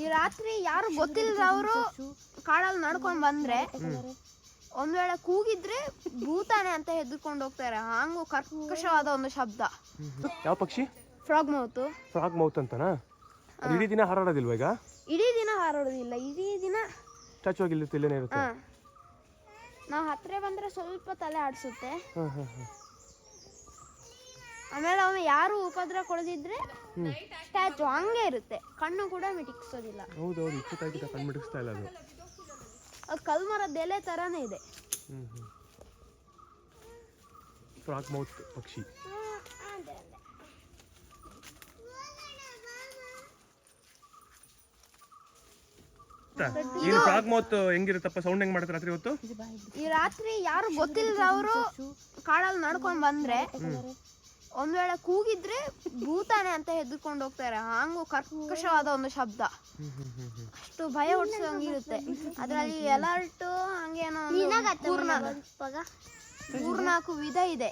ಈ ರಾತ್ರಿ ಯಾರು ಗೊತ್ತಿಲ್ಲದವರು ಕಾಡಲ್ಲಿ ನಡ್ಕೊಂಡ್ ಬಂದ್ರೆ ಒಂದ್ ವೇಳೆ ಕೂಗಿದ್ರೆ ಭೂತಾನೆ ಅಂತ ಹೆದರ್ಕೊಂಡು ಹೋಗ್ತಾರೆ. ಹಂಗು ಕರ್ಕಶವಾದ ಒಂದು ಶಬ್ದ. ಯಾವ ಪಕ್ಷಿ? Frog mouth. ಫ್ರಾಗ್ ಮೌತ್ ಅಂತನಾ? ಅದು ಇಡೀ ದಿನ ಹಾರಾಡೋದಿಲ್ವಾ ಈಗ? ಇಡೀ ದಿನ ಹಾರಾಡೋದಿಲ್ಲ. ಇಡೀ ದಿನ ಟಚ್ ಆಗಿಲ್ಲ ಇಲ್ಲಿ ಇರುತ್ತೆ? ನಾವು ಹತ್ರ ಬಂದ್ರೆ ಸ್ವಲ್ಪ ತಲೆ ಆಡಿಸುತ್ತೆ. ಆಮೇಲೆ ಅವನು ಯಾರು ಉಪದ್ರ ಕೊಡದಿದ್ರೆ ಸ್ಟ್ಯಾಚು ಹಂಗೆ ಇರುತ್ತೆ. ಕಣ್ಣು ಕೂಡ ಮಿಟಿಕ್ಸೋದಿಲ್ಲ. ಹೌದು ಹೌದು ಇಪ್ಪತ್ತಾಗಿದ್ದ ಕಣ್ಣು ಮಿಟಿಕ್ಸ್ತಾ ಇಲ್ಲ ಅದು. ಅದು ಕಲ್ಮರದ ಎಲೆ ತರಾನೇ ಇದೆ. ಫ್ರಾಕ್ ಮೌತ್ ಪಕ್ಷಿ. ಏನು ಫ್ರಾಗ್ ಮೌತ್ ಹೆಂಗಿರುತ್ತಪ್ಪ? ಸೌಂಡ್ ಹೆಂಗ್ ಮಾಡ್ತಾರೆ ರಾತ್ರಿ ಹೊತ್ತು? ಈ ರಾತ್ರಿ ಯಾರು ಗೊತ್ತಿಲ್ಲದವರು ಕಾಡಲ್ಲಿ ನಡ್ಕೊಂಡ್ ಬಂದ್ರೆ ಒಂದ್ ವೇಳೆ ಕೂಗಿದ್ರೆ ಭೂತಾನೆ ಅಂತ ಹೆದರ್ಕೊಂಡು ಹೋಗ್ತಾರೆ. ಹಾಂಗು ಕರ್ಕಶವಾದ ಒಂದು ಶಬ್ದ. ಅಷ್ಟು ಭಯ ಹುಟ್ಟಿಸೋಂಗಿರುತ್ತೆ ಅದ್ರಲ್ಲಿ ಎಲರ್ಟ್ ಹಂಗೇನೋ ಮೂರ್ನಾಲ್ಕು ವಿಧ ಇದೆ.